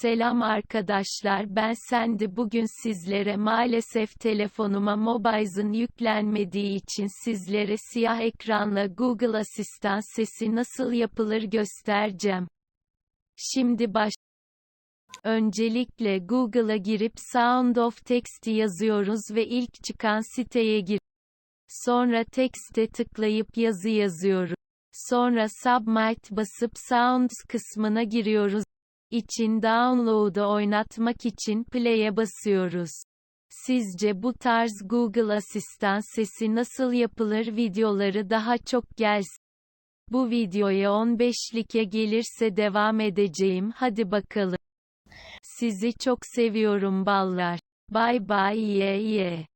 Selam arkadaşlar ben Sendi bugün sizlere maalesef telefonuma Mobizen yüklenmediği için sizlere siyah ekranla Google Asistan sesi nasıl yapılır göstereceğim. Şimdi baş Öncelikle Google'a girip Sound of Text yazıyoruz ve ilk çıkan siteye gir. Sonra Text'e tıklayıp yazı yazıyoruz. Sonra Submit basıp Sounds kısmına giriyoruz. İçin download'u oynatmak için play'e basıyoruz. Sizce bu tarz Google Asistan sesi nasıl yapılır videoları daha çok gelsin. Bu videoya 15'like gelirse devam edeceğim hadi bakalım. Sizi çok seviyorum ballar. Bye bye ye ye.